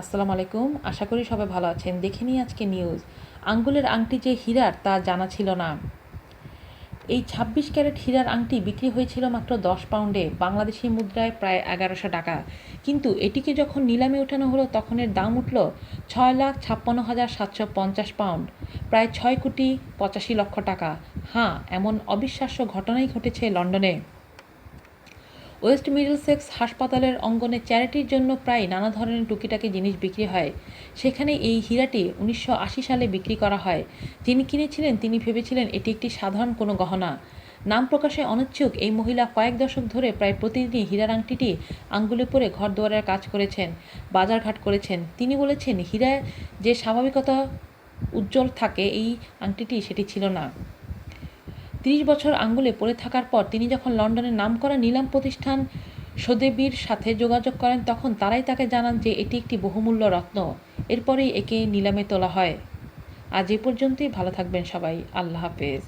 আসসালামু আলাইকুম। আশা করি সবাই ভালো আছেন। দেখে নিই আজকে নিউজ আঙ্গুলের আংটি যে হীরার, তা জানা ছিল না। এই ছাব্বিশ ক্যারেট হীরার আংটি বিক্রি হয়েছিল মাত্র দশ পাউন্ডে, বাংলাদেশি মুদ্রায় প্রায় এগারোশো টাকা। কিন্তু এটিকে যখন নিলামে ওঠানো হলো, তখন এর দাম উঠল ছয় লাখ ছাপ্পান্ন হাজার সাতশো পঞ্চাশ পাউন্ড, প্রায় ছয় কোটি পঁচাশি লক্ষ টাকা। হ্যাঁ এমন অবিশ্বাস্য ঘটনাই ঘটেছে লন্ডনে। ওয়েস্ট মিডলসেক্স হাসপাতালের অঙ্গনে চ্যারিটির জন্য প্রায় নানা ধরনের টুকিটাকি জিনিস বিক্রি হয়। সেখানে এই হীরাটি উনিশশো আশি সালে বিক্রি করা হয়। যিনি কিনেছিলেন, তিনি ভেবেছিলেন এটি একটি সাধারণ কোনো গহনা। নাম প্রকাশে অনিচ্ছুক, এই মহিলা কয়েক দশক ধরে প্রায় প্রতিদিনই হীরার আংটিটি আঙ্গুলে পরে ঘর দুয়ারের কাজ করেছেন, বাজারঘাট করেছেন। তিনি বলেছেন হীরা যে স্বাভাবিকতা উজ্জ্বল থাকে, এই আংটিটি সেটি ছিল না। তিরিশ বছর আঙ্গুলে পড়ে থাকার পর তিনি যখন লন্ডনের নামকরা নিলাম প্রতিষ্ঠান সোদেবীর সাথে যোগাযোগ করেন, তখন তারাই তাকে জানান যে এটি একটি বহুমূল্য রত্ন। এরপরেই একে নিলামে তোলা হয়। আজ এ পর্যন্তই। ভালো থাকবেন সবাই। আল্লাহ হাফেজ।